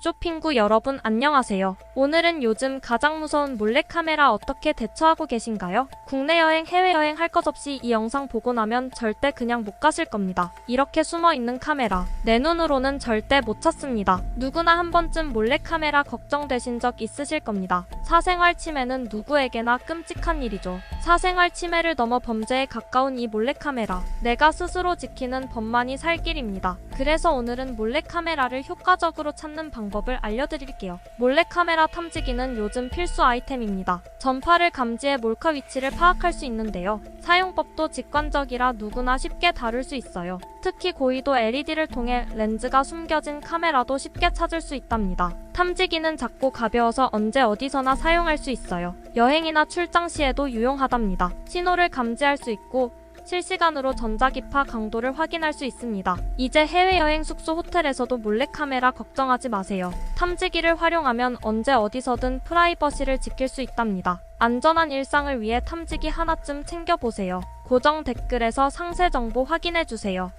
쇼핑구 여러분 안녕하세요. 오늘은 요즘 가장 무서운 몰래카메라 어떻게 대처하고 계신가요? 국내 여행, 해외 여행 할 것 없이 이 영상 보고 나면 절대 그냥 못 가실 겁니다. 이렇게 숨어 있는 카메라 내 눈으로는 절대 못 찾습니다. 누구나 한 번쯤 몰래카메라 걱정되신 적 있으실 겁니다. 사생활 침해는 누구에게나 끔찍한 일이죠. 사생활 침해를 넘어 범죄에 가까운 이 몰래카메라 내가 스스로 지키는 법만이 살 길입니다. 그래서 오늘은 몰래카메라를 효과적으로 찾는 방법을 알려드릴게요. 몰래카메라 탐지기는 요즘 필수 아이템입니다. 전파를 감지해 몰카 위치를 파악할 수 있는데요. 사용법도 직관적이라 누구나 쉽게 다룰 수 있어요. 특히 고의도 LED를 통해 렌즈가 숨겨진 카메라도 쉽게 찾을 수 있답니다. 탐지기는 작고 가벼워서 언제 어디서나 사용할 수 있어요. 여행이나 출장 시에도 유용하답니다. 신호를 감지할 수 있고 실시간으로 전자기파 강도를 확인할 수 있습니다. 이제 해외여행 숙소 호텔에서도 몰래카메라 걱정하지 마세요. 탐지기를 활용하면 언제 어디서든 프라이버시를 지킬 수 있답니다. 안전한 일상을 위해 탐지기 하나쯤 챙겨보세요. 고정 댓글에서 상세 정보 확인해주세요.